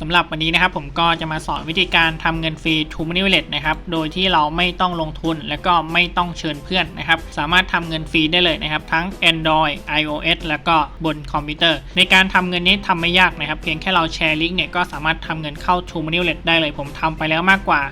สำหรับวันนี้นะครับผมก็จะมาสอนวิธีการทำเงินฟรี t o Money Wallet นะครับ โดยที่เราไม่ต้องลงทุนและก็ไม่ต้องเชิญเพื่อนนะครับ สามารถทำเงินฟรีได้เลยนะครับ ทั้ง Android iOS แล้วก็บนคอมพิวเตอร์ ในการทำเงินนี้ทำไม่ยากนะครับ เพียงแค่เราแชร์ลิงก์เนี่ยก็สามารถทำเงินเข้า t o Money Wallet ได้เลย ผมทำไปแล้วมากกว่า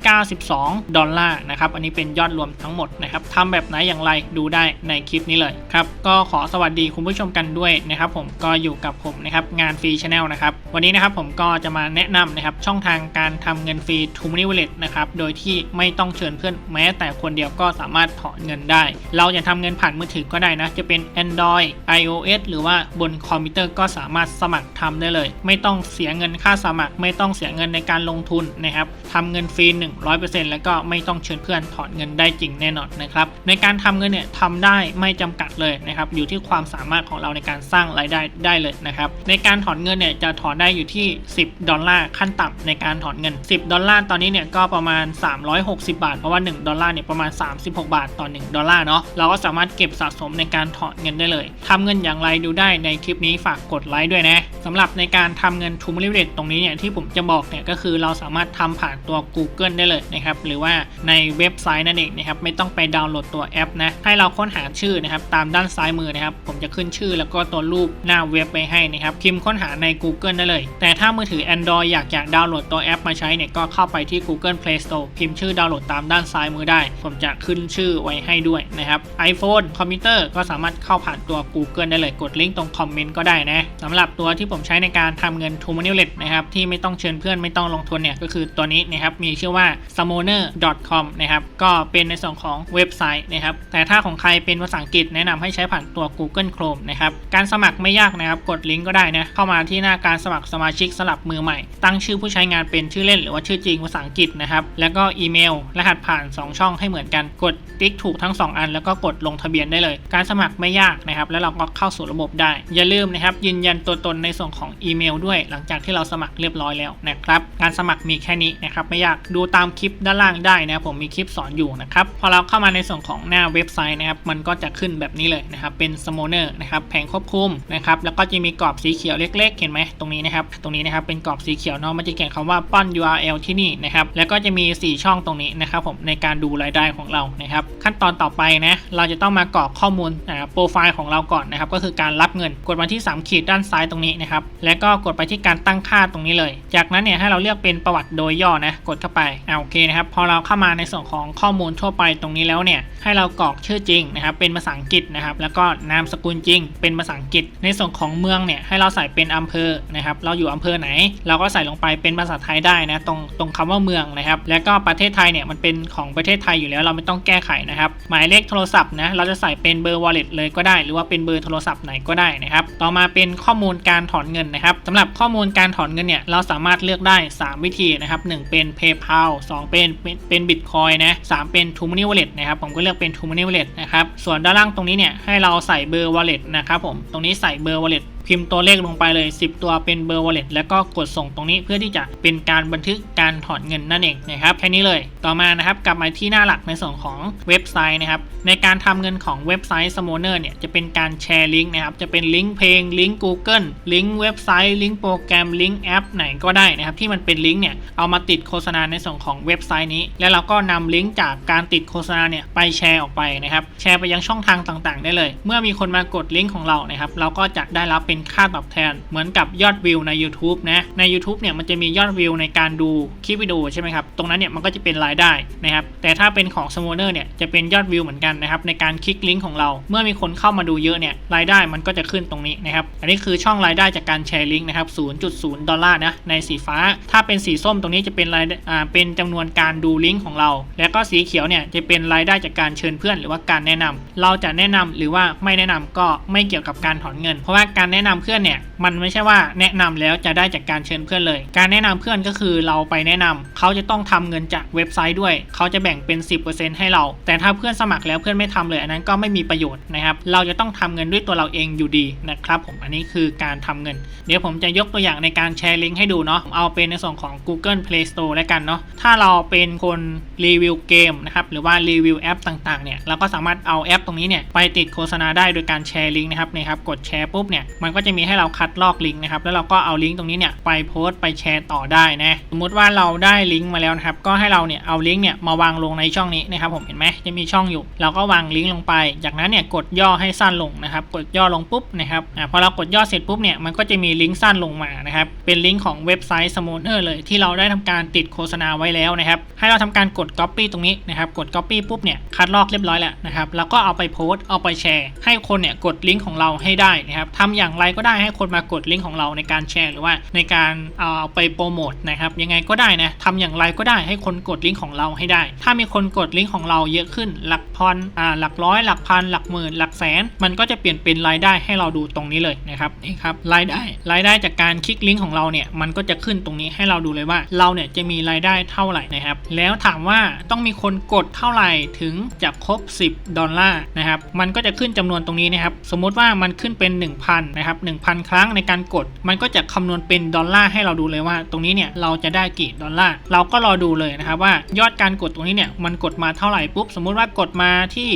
192 ดอลลาร์นะครับอันนี้เป็นยอดรวมทั้งหมดนะครับทำแบบไหนอย่างไรดูได้ในคลิปนี้เลยครับก็ขอสวัสดีคุณผู้ชมกันด้วยนะครับผมก็อยู่กับผมนะครับงานฟรีชาแนลนะครับวันนี้นะครับผมก็จะมาแนะนำนะครับช่องทางการทำเงินฟรี t o Money Wallet นะครับโดยที่ไม่ต้องเชิญเพื่อนแม้แต่คนเดียวก็สามารถถอนเงินได้ เราจะทำเงินผ่านมือถือก็ได้นะ จะเป็น Android iOS หรือว่าบนคอมพิวเตอร์ก็สามารถสมัครทำได้เลย ไม่ต้องเสียเงินค่าสมัคร ไม่ต้องเสียเงินในการลงทุนนะครับทำเงินฟรี 100%แล้วก็ไม่ต้องเชิญเพื่อนถอนเงินได้จริงแน่นอนนะครับในการทำเงินเนี่ยทำได้ไม่จำกัดเลยนะครับอยู่ที่ความสามารถของเราในการสร้างรายได้ได้เลยนะครับในการถอนเงินเนี่ยจะถอนได้อยู่ที่10 ดอลลาร์ขั้นต่ำในการถอนเงิน 10 ดอลลาร์ตอนนี้เนี่ยก็ประมาณ 360 บาท เพราะว่า 1 ดอลลาร์เนี่ยประมาณ 36 บาทต่อ 1 ดอลลาร์เนาะเราก็สามารถเก็บสะสมในการถอนเงินได้เลยทำเงินอย่างไรดูได้ในคลิปนี้ฝากกดไลค์ด้วยนะสำหรับในการทำเงิน t o m o n e y w a l l e t ตรงนี้เนี่ยที่ผมจะบอกเนี่ยก็คือเราสามารถทำผ่านตัว Google ได้เลยนะครับหรือว่าในเว็บไซต์นั่นเองนะครับไม่ต้องไปดาวน์โหลดตัวแอปนะให้เราค้นหาชื่อนะครับตามด้านซ้ายมือนะครับผมจะขึ้นชื่อแล้วก็ตัวรูปหน้าเว็บไปให้นะครับพิมพ์ค้นหาใน Google ได้เลย แต่แต่ถ้ามือถือ Android อยากจะดาวน์โหลดตัวแอปมาใช้เนี่ยก็เข้าไปที่ Google Play Store พิมพ์ชื่อดาวน์โหลดตามด้านซ้ายมือได้ ผมจะขึ้นชื่อไว้ให้ด้วยนะครับ iPhone คอมพิวเตอร์ก็สามารถเข้าผ่านตัว Google ได้เลยกดลิงก์ตรงคอมเมนต์ก็ได้นะสำหรับตัวที่ผมใช้ในการทำเงิน t o Money l e t นะครับที่ไม่ต้องเชิญเพื่อนไม่ต้องลงทุนเนี่ยก็คือตัวนี้นะครับมีชื่อว่า summoner.com นะครับก็เป็นในส่วนของเว็บไซต์นะครับแต่ถ้าของใครเป็นภาษาอังกฤษแนะนำให้ใช้ผ่านตัว Google Chrome นะครับการสมัครไม่ยากนะครับกดลิงก์ก็ได้นะเข้ามาที่หน้าการสมัครสมาชิกสลับมือใหม่ ตั้งชื่อผู้ใช้งานเป็นชื่อเล่นหรือว่าชื่อจริงภาษาอังกฤษนะครับ แล้วก็อีเมล รหัสผ่าน 2 ช่องให้เหมือนกัน กดติ๊กถูกทั้ง 2 อัน แล้วก็กดลงทะเบียนได้เลย การสมัครไม่ยากนะครับ แล้วเราก็เข้าสู่ระบบได้ อย่าลืมนะครับ ยืนยันตัวตนในส่วนของอีเมลด้วย หลังจากที่เราสมัครเรียบร้อยแล้วนะครับ การสมัครมีแค่นี้นะครับ ไม่ยาก ดูตามคลิปด้านล่างได้นะครับผมมีคลิปสอนอยู่นะครับ พอเราเข้ามาในส่วนของหน้าเว็บไซต์นะครับ มันก็จะขึ้นแบบนี้เลยนะครับ เป็น Summoner นะครับ แผงควบคุมนะครับ แล้วก็จะมีกรอบสีเขียวเล็ก ๆ เห็นไหมตรงนี้นะครับตรงนี้นะครับเป็นกรอบสีเขียวเนาะมันจะเขียนคำว่าป้อน URL ที่นี่นะครับแล้วก็จะมี 4 ช่องตรงนี้นะครับผมในการดูรายได้ของเรานะครับขั้นตอนต่อไปนะเราจะต้องมากรอกข้อมูลอ่าโปรไฟล์ของเราก่อนนะครับก็คือการรับเงินกดมาที่ 3 ขีดด้านซ้ายตรงนี้นะครับแล้วก็กดไปที่การตั้งค่าตรงนี้เลย จากนั้นเนี่ยให้เราเลือกเป็นประวัติโดยย่อนะกดเข้าไปอ่าโอเคนะครับพอเราเข้ามาในส่วนของข้อมูลทั่วไปตรงนี้แล้วเนี่ยให้เรากรอกชื่อจริงนะครับเป็นภาษาอังกฤษนะครับแล้วก็นามสกุลจริง เป็นภาษาอังกฤษ ในส่วนของเมืองเนี่ยให้เราใส่เป็นอำเภอนะครับเราอยู่อำเภอไหน เราก็ใส่ลงไปเป็นภาษาไทยได้นะตรงตรงคำว่าเมืองนะครับ แล้วก็ประเทศไทยเนี่ยมันเป็นของประเทศไทยอยู่แล้วเราไม่ต้องแก้ไขนะครับหมายเลขโทรศัพท์นะเราจะใส่เป็นเบอร์ wallet เลยก็ได้ หรือว่าเป็นเบอร์โทรศัพท์ไหนก็ได้นะครับต่อมาเป็นข้อมูลการถอนเงินนะครับสำหรับข้อมูลการถอนเงินเนี่ยเราสามารถเลือกได้ 3 วิธีนะครับ1เป็น PayPal 2 เป็นเป็นเป็น Bitcoin นะ3เป็น t o Money Wallet นะครับผมก็เลือกเป็น t o Money Wallet นะครับส่วนด้านล่างตรงนี้เนี่ยให้เราใส่เบอร์ wallet นะครับผมตรงนี้ใส่เบอร์ wallet พิมพ์ตัวเลขลงไปเลย 10 ตัวเป็นเบอร์ wallet แล้วก็กดส่งตรงนี้เพื่อที่จะเป็นการบันทึกการถอนเงินนั่นเองนะครับแค่นี้เลยต่อมานะครับกลับมาที่หน้าหลักในส่วนของเว็บไซต์นะครับในการทำเงินของเว็บไซต์ Smoner เนี่ยจะเป็นการแชร์ลิงก์นะครับจะเป็นลิงก์เพลงลิงก์ Google ลิงก์เว็บไซต์ลิงก์โปรแกรมลิงก์แอปไหนก็ได้นะครับที่มันเป็นลิงก์เนี่ยเอามาติดโฆษณาในส่วนของเว็บไซต์นี้ แล้วเราก็นำลิงก์จากการติดโฆษณาเนี่ยไปแชร์ออกไปนะครับแชร์ไปยังช่องทางต่าง ๆ ได้เลย เมื่อมีคนมากดลิงก์ของเรานะครับเราก็จะได้รับเป็นค่าตอบแทน เหมือนกับยอดวิวใน YouTube นะใน YouTube เนี่ยมันจะมียอดวิวในการดูคลิปวิดีโอใช่ไหมครับตรงนั้นเนี่ยมันก็จะเป็นรายได้นะครับแต่ถ้าเป็นของ s m o n e r เนี่ยจะเป็นยอดวิวเหมือนกันนะครับในการคลิกลิงก์ของเรา เมื่อมีคนเข้ามาดูเยอะเนี่ยรายได้มันก็จะขึ้นตรงนี้นะครับอันนี้คือช่องรายได้จากการแชร์ลิงก์นะครับ0.0ดอลลาร์นะในสีฟ้า ถ้าเป็นสีส้มตรงนี้จะเป็นรายอ่าเป็นจำนวนการดูลิงก์ของเรา แล้วก็สีเขียวเนี่ยจะเป็นรายได้จากการเชิญเพื่อน หรือว่าการแนะนำเราจะแนะนำหรือว่าไม่แนะนำก็ไม่เกี่ยวกับการถอนเงิน เพราะว่าการแนะแนำเพื่อนเนี่ย มันไม่ใช่ว่าแนะนำแล้วจะได้จากการเชิญเพื่อนเลย การแนะนำเพื่อนก็คือเราไปแนะนำเขาจะต้องทำเงินจากเว็บไซต์ด้วย เขาจะแบ่งเป็น 10%ให้เรา แต่ถ้าเพื่อนสมัครแล้วเพื่อนไม่ทำเลย อันนั้นก็ไม่มีประโยชน์นะครับ เราจะต้องทำเงินด้วยตัวเราเองอยู่ดีนะครับผม อันนี้คือการทำเงิน เดี๋ยวผมจะยกตัวอย่างในการแชร์ลิงก์ให้ดูเนาะ เอาเป็นในส่วนของ Google Play Store แล้วกันเนาะ ถ้าเราเป็นคนรีวิวเกมนะครับ หรือว่ารีวิวแอปต่างๆ เนี่ย เราก็สามารถเอาแอปตรงนี้เนี่ยไปติดโฆษณาได้โดยการแชร์ลิงก์นะครับนี่ครับ กดแชร์ปุ๊บเนี่ย มันก็จะมีให้เราคัดดลอกลิงก์นะครับแล้วเราก็เอาลิงก์ตรงนี้เนี่ยไปโพสต์ไปแชร์ต่อได้นะสมมุติว่าเราได้ลิงก์มาแล้วนะครับก็ให้เราเนี่ยเอาลิงก์เนี่ยมาวางลงในช่องนี้นะครับผมเห็นไหมจะมีช่องอยู่ เราก็วางลิงก์ลงไป จากนั้นเนี่ยกดย่อให้สั้นลงนะครับกดย่อลงปุ๊บนะครับอ่าพอเรากดย่อเสร็จปุ๊บเนี่ยมันก็จะมีลิงก์สั้นลงมานะครับเป็นลิงก์ของเว็บไซต์ s m o n e r เลยที่เราได้ทำการติดโฆษณาไว้แล้วนะครับให้เราทำการกด Copy ตรงนี้นะครับกด Copy ปุ๊บเนี่ยคัดลอกเรียบร้อยแล้วนะครับแล้วก็เอาไปโพสต์เอาไปแชร์ ให้คนเนี่ยกดลิงก์ของเราให้ได้นะครับทำอย่างไรก็ได้ให้คนมากดลิงก์ของเราในการแชร์หรือว่าในการเอาไปโปรโมทนะครับยังไงก็ได้นะทำอย่างไรก็ได้ให้คนกดลิงก์ของเราให้ได้ ถ้ามีคนกดลิงก์ของเราเยอะขึ้น หลักพันอ่าหลักร้อย หลักพัน หลักหมื่น หลักแสน มันก็จะเปลี่ยนเป็นรายได้ให้เราดูตรงนี้เลยนะครับนี่ครับรายได้รายได้จากการคลิกลิงก์ของเราเนี่ยมันก็จะขึ้นตรงนี้ให้เราดูเลยว่าเราเนี่ยจะมีรายได้เท่าไหร่นะครับแล้วถามว่าต้องมีคนกดเท่าไหร่ถึงจะครบ 10 ดอลลาร์นะครับมันก็จะขึ้นจำนวนตรงนี้นะครับสมมุติว่ามันขึ้นเป็น 1,000นะครับ1,000 ครั้งในการกด มันก็จะคำนวณเป็นดอลลาร์ให้เราดูเลยว่า ตรงนี้เนี่ยเราจะได้กี่ดอลลาร์เราก็รอดูเลยนะครับว่ายอดการกดตรงนี้เนี่ยมันกดมาเท่าไหร่ปุ๊บสมมุติว่ากดมาที่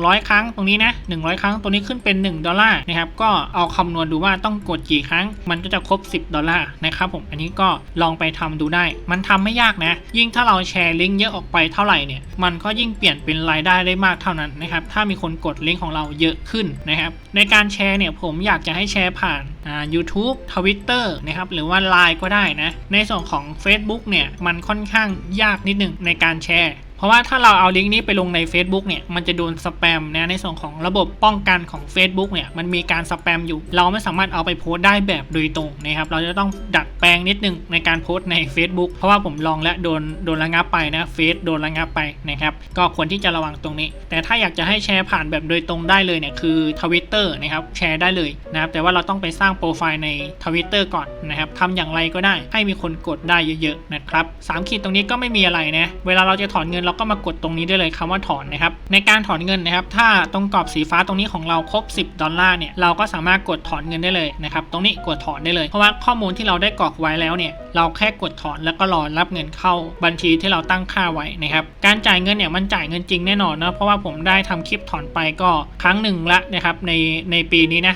100 ครั้งตรงนี้นะ100 ครั้งตรงนี้ขึ้นเป็น 1 ดอลลาร์นะครับก็เอาคำนวณดูว่าต้องกดกี่ครั้ง มันก็จะครบ 10 ดอลลาร์นะครับผมอันนี้ก็ลองไปทำดูได้ มันทำไม่ยากนะ ยิ่งถ้าเราแชร์ลิงก์เยอะออกไปเท่าไหร่เนี่ยมันก็ยิ่งเปลี่ยนเป็นรายได้ได้มากเท่านั้นนะครับถ้ามีคนกดลิงก์ของเราเยอะขึ้นนะครับในการแชร์เนี่ยผมอยากจะให้แชร์ผ่านอ่า YouTube Twitter นะครับหรือว่า Line ก็ได้นะ ในส่วนของ Facebook เนี่ย มันค่อนข้างยากนิดหนึงในการแชร์ เพราะว่าถ้าเราเอาลิงก์นี้ไปลงใน Facebook เนี่ยมันจะโดนสแปมนะในส่วนของระบบป้องกันของ Facebook เนี่ยมันมีการสแปมอยู่ เราไม่สามารถเอาไปโพสต์ได้แบบโดยตรงนะครับเราจะต้องดัดแปลงนิดนึงในการโพสต์ใน Facebook เพราะว่าผมลองและโดนโดนระงับไปนะเฟซโดนระงับไปนะครับก็ควรที่จะระวังตรงนี้ แต่ถ้าอยากจะให้แชร์ผ่านแบบโดยตรงได้เลยเนี่ยคือ Twitter นะครับแชร์ได้เลยนะครับแต่ว่าเราต้องไปสร้างโปรไฟล์ใน Twitter ก่อนนะครับทำอย่างไรก็ได้ให้มีคนกดได้เยอะๆนะครับสามขีดตรงนี้ก็ไม่มีอะไรนะเวลาเราจะถอนเงินเราก็มากดตรงนี้ได้เลยคำว่าถอนนะครับ ในการถอนเงินนะครับ ถ้าตรงกรอบสีฟ้าตรงนี้ของเราครบ 10 ดอลลาร์เนี่ย เราก็สามารถกดถอนเงินได้เลยนะครับ ตรงนี้กดถอนได้เลย เพราะว่าข้อมูลที่เราได้กรอกไว้แล้วเนี่ย เราแค่กดถอนแล้วก็รอรับเงินเข้าบัญชีที่เราตั้งค่าไว้นะครับ การจ่ายเงินเนี่ยมันจ่ายเงินจริงแน่นอนนะเพราะว่าผมได้ทำคลิปถอนไปก็ครั้งหนึ่งละนะครับในในปีนี้นะ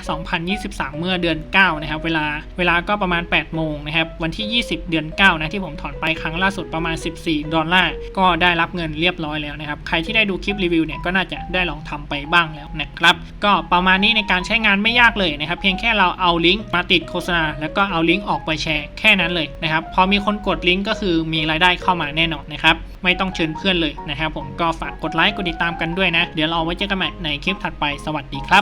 2023 เมื่อเดือน 9 นะครับ เวลาเวลาก็ประมาณ 8 โมงนะครับ วันที่ 20 เดือน 9 นะที่ผมถอนไปครั้งล่าสุดประมาณ 14 ดอลลาร์ ก็ได้รับเงินเรียบร้อยแล้วนะครับ ใครที่ได้ดูคลิปรีวิวเนี่ยก็น่าจะได้ลองทำไปบ้างแล้วนะครับ ก็ประมาณนี้ในการใช้งานไม่ยากเลยนะครับ เพียงแค่เราเอาลิงก์มาติดโฆษณาแล้วก็เอาลิงก์ออกไปแชร์แค่นั้นเลยนะครับพอมีคนกดลิงก์ก็คือมีรายได้เข้ามาแน่นอนนะครับไม่ต้องเชิญเพื่อนเลยนะครับผมก็ฝากกดไลค์กดติดตามกันด้วยนะ เดี๋ยวเราเอาไว้เจอกันใหม่ในคลิปถัดไปสวัสดีครับ